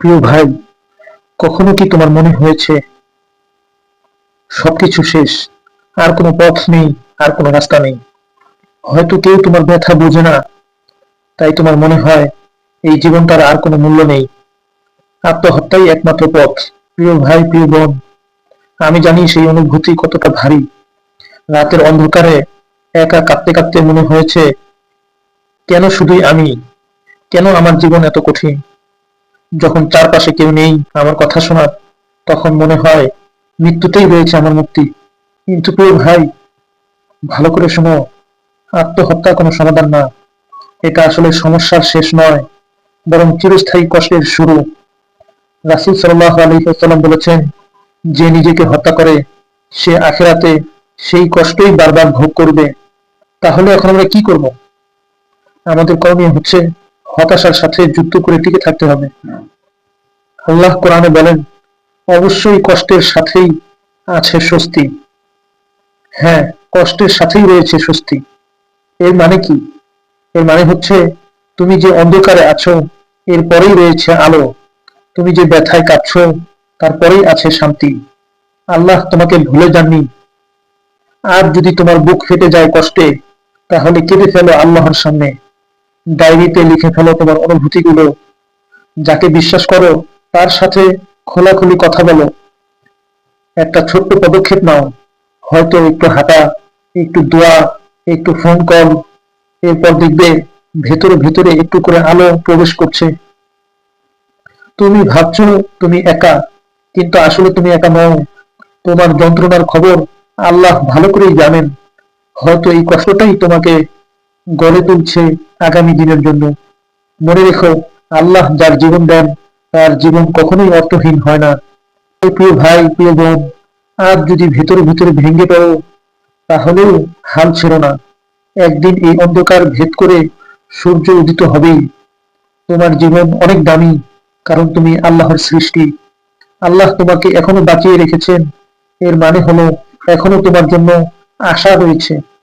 প্রিয় ভাই, কখনো কি তোমার মনে হয়েছে সবকিছু শেষ, আর কোনো পথ নেই, আর কোনো রাস্তা নেই? হয়তো কেউ তোমার ব্যথা বোঝে না, তাই তোমার মনে হয় এই জীবনটার আর কোনো মূল্য নেই। আত্মহত্যাই একমাত্র পথ। প্রিয় ভাই, প্রিয় বোন, আমি জানি সেই অনুভূতি কতটা ভারী। রাতের অন্ধকারে একা কাঁপতে কাঁপতে মনে হয়েছে, কেন শুধুই আমি? কেন আমার জীবন এত কঠিন? যখন চারপাশে কেউ নেই আমার কথা শোনার, তখন মনে হয় মৃত্যুতেই রয়েছে আমার মুক্তি। কিন্তু প্রিয় ভাই, ভালো করে শোনো আত্মহত্যা কোনো সমাধান না। এটা আসলে সমস্যার শেষ নয়, বরং চিরস্থায়ী কষ্টের শুরু। রাসুল সাল্লাহ আলহিহাল্লাম বলেছেন, যে নিজেকে হত্যা করে, সে আখেরাতে সেই কষ্টই বারবার ভোগ করবে। তাহলে এখন আমরা কি করব? আমাদের করণীয় হচ্ছে হতাশার সাথে যুক্ত করে টিকে থাকতে হবে। আল্লাহ কোরআনে বলেন, অবশ্যই কষ্টের সাথেই আছে স্বস্তি। হ্যাঁ কষ্টের সাথেই রয়েছে স্বস্তি। এর মানে কি? এর মানে হচ্ছে, তুমি যে অন্ধকারে আছো এরপরেই রয়েছে আলো। তুমি যে ব্যথায় কাঁদছো তারপরেই আছে শান্তি। আল্লাহ তোমাকে ভুলে যাননি। আর যদি তোমার বুক ফেটে যায় কষ্টে, তাহলে কেঁদে ফেলো আল্লাহর সামনে। ডায়েরিতে লিখে ফেলো তোমার অনুভূতিগুলো। যাকে বিশ্বাস করো, তার সাথে খোলাখুলি কথা বলো। একটা ছোট্ট পদক্ষেপ নাও। হয়তো একটু হাঁটা, একটু দোয়া, একটু ফোন কল এরপর দেখবে ভেতরে ভেতরে একটু করে আলো প্রবেশ করছে। তুমি ভাবছ তুমি একা, কিন্তু আসলে তুমি একা নও। তোমার যন্ত্রণার খবর আল্লাহ ভালো করেই জানেন। হয়তো এই কষ্টটাই তোমাকে গড়ে তুলছে আগামী দিনের জন্য। মনে রেখো, আল্লাহ যার জীবন দেন, তার জীবন কখনোই অর্থহীন হয় না। প্রিয় ভাই, প্রিয় বোন, আজ যদি ভেতরে ভেতরে ভেঙে পড়ো, তাহলেও হাল ছেড়ো না। একদিন এই অন্ধকার ভেদ করে সূর্য উদিত হবেই। তোমার জীবন অনেক দামি, কারণ তুমি আল্লাহর সৃষ্টি। আল্লাহ তোমাকে এখনও বাঁচিয়ে রেখেছেন। এর মানে হলো, এখনও তোমার জন্য আশা রয়েছে।